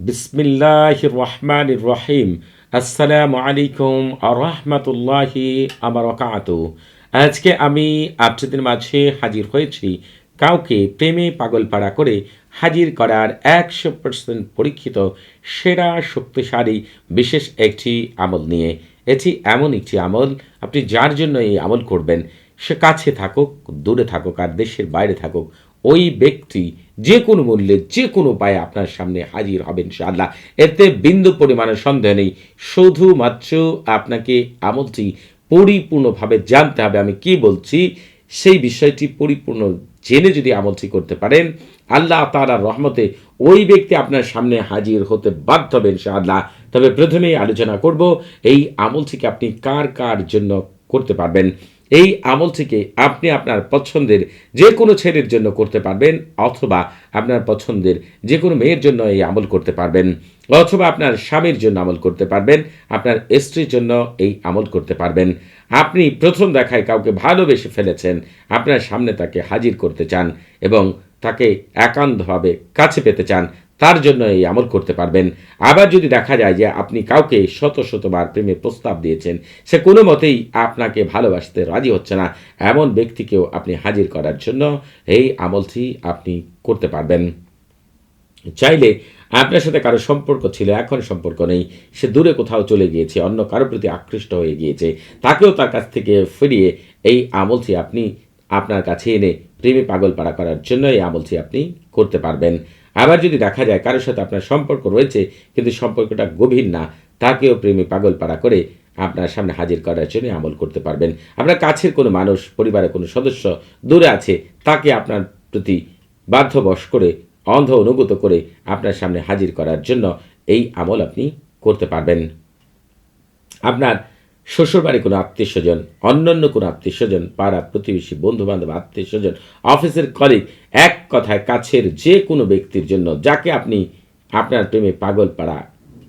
বিসমিল্লাহ রহমান রহিম আসসালামু আলাইকুম রহমতুল্লাহি আমারকাত আজকে আমি আপনাদের মাঝে হাজির হয়েছি কাউকে প্রেমে পাগল পাড়া করে হাজির করার একশো পার্সেন্ট পরীক্ষিত, সেরা, শক্তিশালী, বিশেষ একটি আমল নিয়ে। এটি এমন একটি আমল, আপনি যার জন্য এই আমল করবেন, সে কাছে থাকুক, দূরে থাকুক আর দেশের বাইরে থাকুক, ওই ব্যক্তি যে কোনো মূল্যে, যে কোনো উপায়ে আপনার সামনে হাজির হবেন, ইনশাআল্লাহ। এতে বিন্দু পরিমাণের সন্দেহ নেই। শুধুমাত্র আপনাকে আমলটি পরিপূর্ণভাবে জানতে হবে। আমি কি বলছি? সেই বিষয়টি পরিপূর্ণ জেনে যদি আমলটি করতে পারেন, আল্লাহ তালার রহমতে ওই ব্যক্তি আপনার সামনে হাজির হতে বাধ্য হবে, ইনশাআল্লাহ। তবে প্রথমেই আলোচনা করব, এই আমলটিকে আপনি কার কার জন্য করতে পারবেন? এই আমল থেকে আপনি আপনার পছন্দের যে কোনো ছেলের জন্য করতে পারবেন অথবা আপনার পছন্দের যে কোনো মেয়ের জন্য এই আমল করতে পারবেন। অথবা আপনার স্বামীর জন্য আমল করতে পারবেন, আপনার স্ত্রীর জন্য এই আমল করতে পারবেন। আপনি প্রথম দেখায় কাউকে ভালোবেসে ফেলেছেন, আপনার সামনে তাকে হাজির করতে চান এবং তাকে একান্তভাবে কাছে পেতে চান তার জন্য এই আমল করতে পারবেন। আবার যদি দেখা যায় যে আপনি কাউকে শত শতবার প্রেমের প্রস্তাব দিয়েছেন, সে কোনো মতেই আপনাকে ভালোবাসতে রাজি হচ্ছে না। এমন ব্যক্তিকেও আপনি হাজির করার জন্য এই আমলটি আপনি করতে পারবেন। চাইলে আপনার সাথে কারও সম্পর্ক ছিল, এখন সম্পর্ক নেই। সে দূরে কোথাও চলে গিয়েছে, অন্য কারোর প্রতি আকৃষ্ট হয়ে গিয়েছে। তাকেও তার কাছ থেকে ফিরিয়ে এই আমলটি আপনি আপনার কাছে এনে প্রেমে পাগল পাড়া করার জন্য এই আমলটি আপনি করতে পারবেন। আবার যদি দেখা যায় কারোর সাথে আপনার সম্পর্ক রয়েছে, কিন্তু সম্পর্কটা গভীর না, তাকেও প্রেমে পাগল পাড়া করে আপনার সামনে হাজির করার জন্য আমল করতে পারবেন। আপনার কাছের কোনো মানুষ, পরিবারের কোনো সদস্য দূরে আছে, তাকে আপনার প্রতি বাধ্যবশ করে, অন্ধ অনুগত করে আপনার সামনে হাজির করার জন্য এই আমল আপনি করতে পারবেন। আপনার শ্বশুরবাড়ি কোনো আত্মীয় স্বজন, অন্যান্য কোনো আত্মীয় স্বজন, পাড়া প্রতিবেশী, বন্ধুবান্ধব, আত্মীয় স্বজন, অফিসের কলিগ এক কথায় কাছের যে কোনো ব্যক্তির জন্য, যাকে আপনি আপনার প্রেমে পাগল পাড়া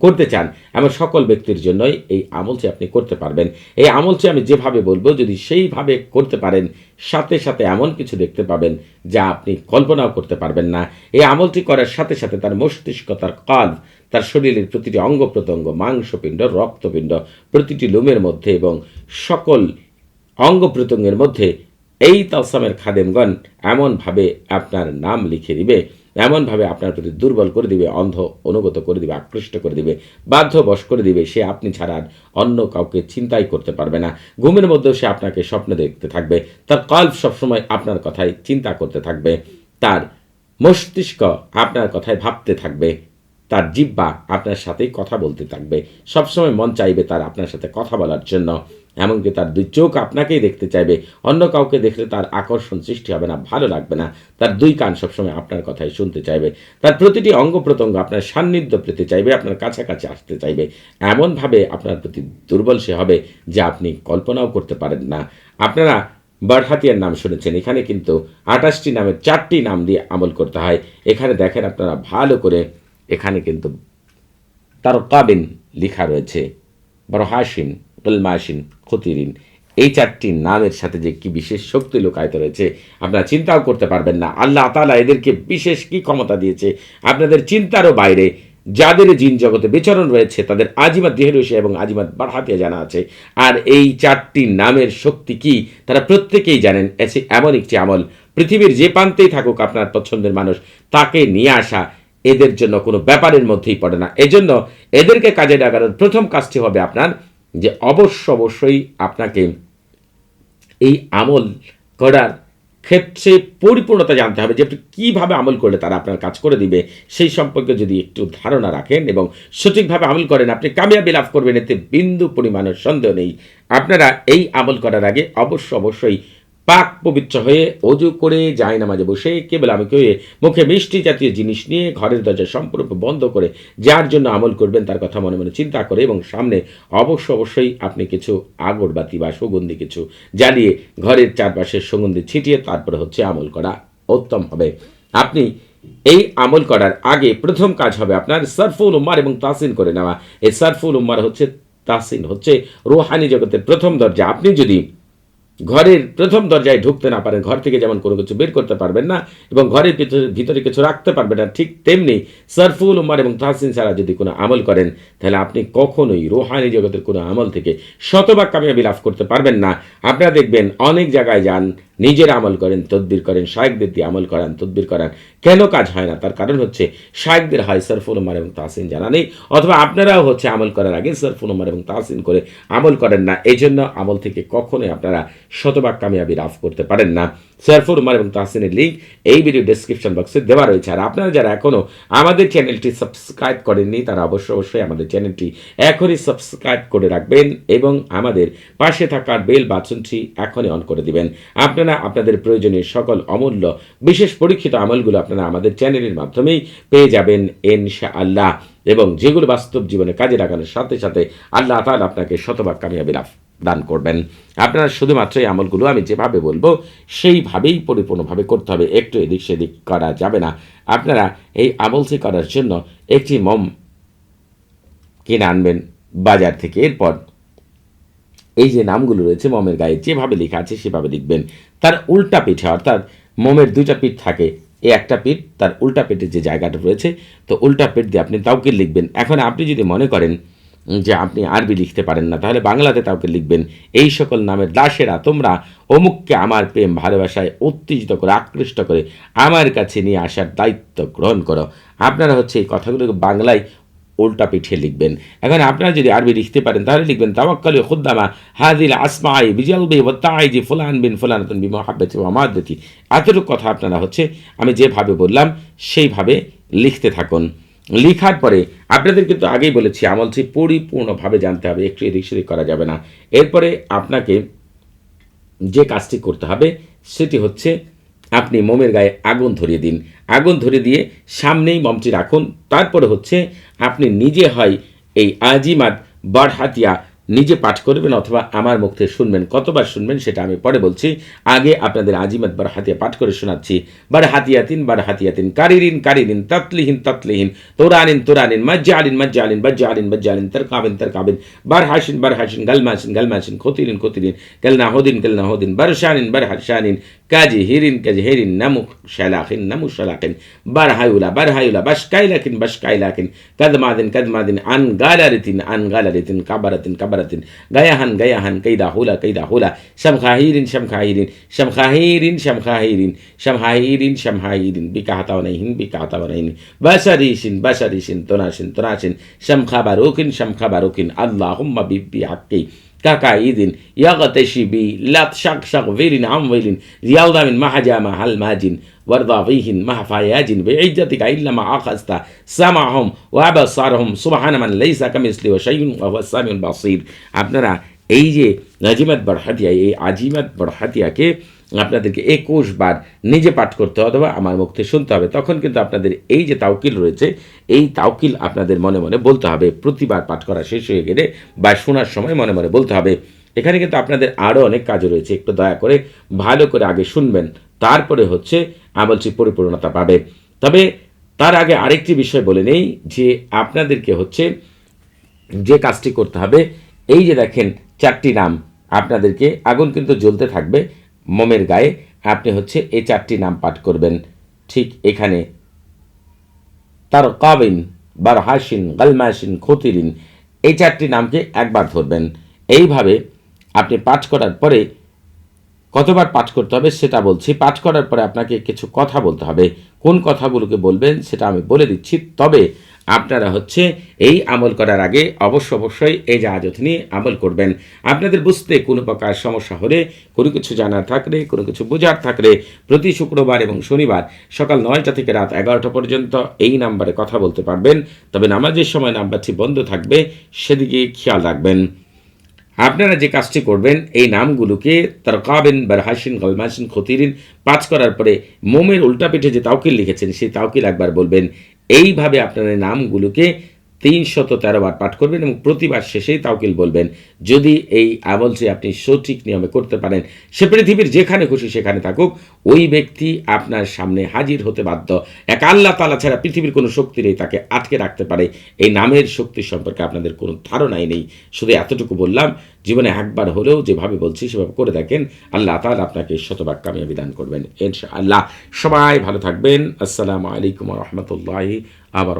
করতে চান, এমন সকল ব্যক্তির জন্যই এই আমলটি আপনি করতে পারবেন। এই আমলটি আমি যেভাবে বলব, যদি সেইভাবে করতে পারেন, সাথে সাথে এমন কিছু দেখতে পাবেন যা আপনি কল্পনাও করতে পারবেন না। এই আমলটি করার সাথে সাথে তার মস্তিষ্ক, তার কাল তার শরীরের প্রতিটি অঙ্গ প্রত্যঙ্গ, মাংসপিণ্ড, রক্তপিণ্ড, প্রতিটি লোমের মধ্যে এবং সকল অঙ্গ প্রত্যঙ্গের মধ্যে এই তালসামের খাদেমগণ এমনভাবে আপনার নাম লিখে দিবে। এমনভাবে আপনার প্রতি দুর্বল করে দিবে, অন্ধ, অনুগত করে দিবে, আকৃষ্ট করে দিবে, বাধ্যবশ করে দিবে, সে আপনি ছাড়া আর অন্য কাউকে চিন্তাই করতে পারবে না। ঘুমের মধ্যেও সে আপনাকে স্বপ্ন দেখতে থাকবে। তার কল্প সবসময় আপনার কথাই চিন্তা করতে থাকবে। তার মস্তিষ্ক আপনার কথায় ভাবতে থাকবে। তার জিব্বা আপনার সাথেই কথা বলতে থাকবে। সবসময় মন চাইবে তার আপনার সাথে কথা বলার জন্য। এমনকি তার দুই চোখ আপনাকেই দেখতে চাইবে। অন্য কাউকে দেখলে তার আকর্ষণ সৃষ্টি হবে না, ভালো লাগবে না। তার দুই কান সবসময় আপনার কথাই শুনতে চাইবে। তার প্রতিটি অঙ্গ প্রত্যঙ্গ আপনার সান্নিধ্য পেতে চাইবে, আপনার কাছাকাছি আসতে চাইবে। এমনভাবে আপনার প্রতি দুর্বল সে হবে যে আপনি কল্পনাও করতে পারেন না। আপনারা বারহাতিয়ার নাম শুনেছেন, এখানে কিন্তু আঠাশটি নামের চারটি নাম দিয়ে আমল করতে হয়। এখানে দেখেন আপনারা ভালো করে এখানে কিন্তু তার কাবিন লেখা রয়েছে, বড় হাসিন উলমাসিন খতিরিন এই চারটি নামের সাথে যে কি বিশেষ শক্তি লুকায়িত রয়েছে, আপনারা চিন্তাও করতে পারবেন না। আল্লাহ তালা এদেরকে বিশেষ কি ক্ষমতা দিয়েছে, আপনাদের চিন্তারও বাইরে। যাদের জিন জগতে বিচরণ রয়েছে, তাদের আজিমাত দেহরসে এবং আজিমাত বাড়হাতিয়া জানা আছে। আর এই চারটি নামের শক্তি কি, তারা প্রত্যেকেই জানেন। এসে এমন একটি আমল। পৃথিবীর যে প্রান্তেই থাকুক আপনার পছন্দের মানুষ, তাকে নিয়ে আসা এদের জন্য কোনো ব্যাপারের মধ্যেই পড়ে না। এজন্য এদেরকে কাজে লাগানোর প্রথম কাজটি হবে আপনার যে অবশ্য অবশ্যই আপনাকে এই আমল করার ক্ষেত্রে পরিপূর্ণতা জানতে হবে যে আপনি কীভাবে আমল করলে তারা আপনার কাজ করে দিবে, সেই সম্পর্কে যদি একটু ধারণা রাখেন এবং সঠিকভাবে আমল করেন, আপনি কামিয়াবি লাভ করবেন, এতে বিন্দু পরিমাণের সন্দেহ নেই। আপনারা এই আমল করার আগে অবশ্য অবশ্যই পাক পবিত্র হয়ে অজু করে যায় নামাজে বসে কেবল আমি কে মুখে মিষ্টি জাতীয় জিনিস নিয়ে ঘরের দরজা সম্পূর্ণ বন্ধ করে যার জন্য আমল করবেন তার কথা মনে মনে চিন্তা করে এবং সামনে অবশ্য অবশ্যই আপনি কিছু আগরবাতি বা সুগন্ধি কিছু জ্বালিয়ে ঘরের চারপাশে সুগন্ধি ছিটিয়ে তারপরে হচ্ছে আমল করা উত্তম হবে। আপনি এই আমল করার আগে প্রথম কাজ হবে আপনার সারফুল উম্মার এবং তাসিন করে নেওয়া। এই সারফুল উম্মার হচ্ছে তাসিন হচ্ছে রুহানি জগতের প্রথম দরজা। আপনি যদি ঘরের প্রথম দরজায় ঢুকতে না পারেন ঘর থেকে যেমন কোনো কিছু বের করতে পারবেন না এবং ঘরের ভিতরে কিছু রাখতে পারবেন না, ঠিক তেমনি সরফুল উমার এবং তাহসিন সারা যদি কোনো আমল করেন, তাহলে আপনি কখনোই রোহানি জগতের কোনো আমল থেকে শতভাগ কামিয়াবি লাভ করতে পারবেন না। আপনারা দেখবেন অনেক জায়গায় যান নিজের আমল করেন, তদবির করেন শায়েকদের দিয়ে আমল করান, তদবির করান। কেন কাজ হয় না? তার কারণ হচ্ছে শায়েকদের হয় সরফুল উমার এবং তাহসিন জানা নেই। অথবা আপনারাও হচ্ছে আমল করার আগে সরফুল উমার এবং তাহসিন করে আমল করেন না। এই জন্য আমল থেকে কখনোই আপনারা শতভাগ কামিয়াবি লাভ করতে পারেন না। সরফুল উমার এবং তাহসিনের লিঙ্ক এই ভিডিও ডেসক্রিপশন বক্সে দেওয়া রয়েছে। আর আপনারা যারা এখনও আমাদের চ্যানেলটি সাবস্ক্রাইব করেননি, তারা অবশ্যই অবশ্যই আমাদের চ্যানেলটি এখনই সাবস্ক্রাইব করে রাখবেন এবং আমাদের পাশে থাকার বেল বাটনটি এখনই অন করে দিবেন। আপনারা আপনাদের প্রয়োজনীয় সকল অমূল্য, বিশেষ পরীক্ষিত আমলগুলো আপনারা আমাদের চ্যানেলের মাধ্যমেই পেয়ে যাবেন ইনশা আল্লাহ এবং যেগুলো বাস্তব জীবনে কাজে লাগানোর সাথে সাথে আল্লাহ তাআলা আপনাকে শতভাগ কামিয়াবি লাভ দান করবেন। আপনারা শুধুমাত্র এই আমলগুলো আমি যেভাবে বলব, সেইভাবেই পরিপূর্ণভাবে করতে হবে। একটু এদিক সেদিক করা যাবে না। আপনারা এই আমলটি করার জন্য একটি মম কিনে আনবেন বাজার থেকে। এরপর এই যে নামগুলো রয়েছে মমের গায়ে, যেভাবে লেখা আছে সেভাবে লিখবেন। তার উল্টা পিঠে, অর্থাৎ মোমের দুইটা পিঠ থাকে। এই একটা পিঠ, তার উল্টা পেটের যে জায়গাটা রয়েছে, তো উল্টা পেট দিয়ে আপনি তাওকে লিখবেন। এখন আপনি যদি মনে করেন যে আপনি আরবি লিখতে পারেন না, তাহলে বাংলাতে তাওকে লিখবেন। এই সকল নামের দাসেরা, তোমরা অমুককে আমার প্রেম, ভালোবাসায় উত্তেজিত করে, আকৃষ্ট করে আমার কাছে নিয়ে আসার দায়িত্ব গ্রহণ করো। আপনারা হচ্ছে এই কথাগুলোকে বাংলায় উল্টা পিঠিয়ে লিখবেন। এখন আপনারা যদি আরবি লিখতে পারেন, তাহলে লিখবেন, তাওয়াক্কালু খুদ্দামা হাদিল আসমাই বিজলবি জি ফুলান বিন ফুলানাতুন বি মুহাব্বতি ওয়া মাদ্দতি। এতটুকু কথা আপনারা হচ্ছে, আমি যেভাবে বললাম, সেইভাবে লিখতে থাকুন। লিখার পরে আপনাদের কিন্তু আগেই বলেছি আমলটি পরিপূর্ণভাবে জানতে হবে, একটু এদিক সেদিক করা যাবে না। এরপরে আপনাকে যে কাজটি করতে হবে, সেটি হচ্ছে আপনি মোমের গায়ে আগুন ধরিয়ে দিন। আগুন ধরে দিয়ে সামনেই মমটি রাখুন। তারপরে হচ্ছে, আপনি নিজে হয় এই আজিমাত বারহাতিয়া নিজে পাঠ করবেন অথবা আমার মুখ থেকে শুনবেন, কতবার শুনবেন সেটা আমি পরে বলছি। আগে আপনাদের আজিমাত বার হাতিয়া পাঠ করে শোনাচ্ছি। বার হাতিয়াতিন বার হাতিয়াতিন কারিরিন কারিরিন, ততলিহীন ততলিহীন, তোরানিন তোরানিন বজ্জালিন বজ্জালিন তর কাবিন তর কাবিন বার হাসিন বার হাসিন গলমাসিন গলমাসিন খতিরিন খতিরিন গলনা হোদিন গলনা হোদিন বরশানিন বার হারশানিন কাজি হিরিন কাজি হিরিন নামুক শালাখিন নামু শালাখিন বার হায়ুলা বার হায়ুলা বাস কাইলাকিন বাস কাইলাকিন কদমাদিন কদমাদিন আন গালারিতিন আন গালারিতিন কাবারাতিন কাবারাতিন গায়াহান গায়াহান কৈদা হুলা কৈদা হুলা শামখাহিরিন শামখাহিরিন শামখাহিরিন শামখাহিরিন শামহাহিরিন শামহাহিরিন বিকাহাতাওনাইহিন বিকাহাতাওনাইহিন বাসারিসিন বাসারিসিন তোনাসিন তোনাসিন শামখাবারুকিন শামখাবারুকিন আল্লাহুম্মা বিব্বি হাক্কি ككايد يغتشي بي لا تشقشق فيل عم ويل رياضة من محجامة هل ماجن وارضى فيهن مع فياج بعجتك إلا ما أخذت سمعهم وأبصارهم سبحان من ليس كمثله شيء وهو السميع البصير আপনারা এই যে নাজিমাত বরহাতিয়া, এই আজিমাত বরহাতিয়াকে আপনাদেরকে একুশ বার নিজে পাঠ করতে হবে অথবা আমার মুখ থেকে শুনতে হবে। তখন কিন্তু আপনাদের এই যে তাওকিল রয়েছে, এই তাওকিল আপনাদের মনে মনে বলতে হবে। প্রতিবার পাঠ করা শেষ হয়ে গেলে বা শোনার সময় মনে মনে বলতে হবে। এখানে কিন্তু আপনাদের আরও অনেক কাজ রয়েছে, একটু দয়া করে ভালো করে আগে শুনবেন, তারপরে হচ্ছে আমলটি পরিপূর্ণতা পাবে। তবে তার আগে আরেকটি বিষয় বলে নেই যে আপনাদেরকে হচ্ছে যে কাজটি করতে হবে, এই যে দেখেন চারটি নাম আপনাদেরকে আগুন কিন্তু জ্বলতে থাকবে মোমের গায়ে। আপনি হচ্ছে এই চারটি নাম পাঠ করবেন। ঠিক এখানে। তার কাবিন বার হাসিন গালমাসিন, খতিরিন, এই চারটি নামকে একবার ধরবেন। এইভাবে আপনি পাঠ করার পরে কতবার পাঠ করতে হবে সেটা বলছি। পাঠ করার পরে আপনাকে কিছু কথা বলতে হবে। কোন কথাগুলোকে বলবেন সেটা আমি বলে দিচ্ছি। তবে আপনারা হচ্ছে এই আমল করার আগে অবশ্য অবশ্যই এই জাহাজত নিয়ে আমল করবেন। আপনাদের বুঝতে কোনো প্রকার সমস্যা হলে, কোনো কিছু জানার থাকলে, কোনো কিছু বোঝার থাকলে প্রতি শুক্রবার এবং শনিবার সকাল নয়টা থেকে রাত এগারোটা পর্যন্ত এই নাম্বারে কথা বলতে পারবেন। তবে নামাজের সময় নাম্বারটি বন্ধ থাকবে, সেদিকে খেয়াল রাখবেন। আপনারা যে কাজটি করবেন, এই নামগুলোকে তরকাবেন, বারহাসিন, গলমাসিন, খতিরিন পাঁচ করার পরে মোমের উল্টা পিঠে যে তাওকিল লিখেছেন, সেই তাওকিল একবার বলবেন। এইভাবে আপনারা নামগুলোকে তিনশত তেরো বার পাঠ করবেন এবং প্রতিবার শেষেই তাওকিল বলবেন, যদি এই আমলটি আপনি সঠিক নিয়মে করতে পারেন, সে পৃথিবীর যেখানে খুশি সেখানে থাকুক, ওই ব্যক্তি আপনার সামনে হাজির হতে বাধ্য। এক আল্লাহ তালা ছাড়া পৃথিবীর কোনো শক্তি নেই, তাকে আটকে রাখতে পারে। এই নামের শক্তি সম্পর্কে আপনাদের কোনো ধারণাই নেই। শুধু এতটুকু বললাম, জীবনে একবার হলেও যেভাবে বলছি, সেভাবে করে দেখেন, আল্লাহ তালা আপনাকে শতভাগ কামিয়াবি দান করবেন ইনশা আল্লাহ সবাই ভালো থাকবেন। আসসালামু আলাইকুম রহমতুল্লাহি আবার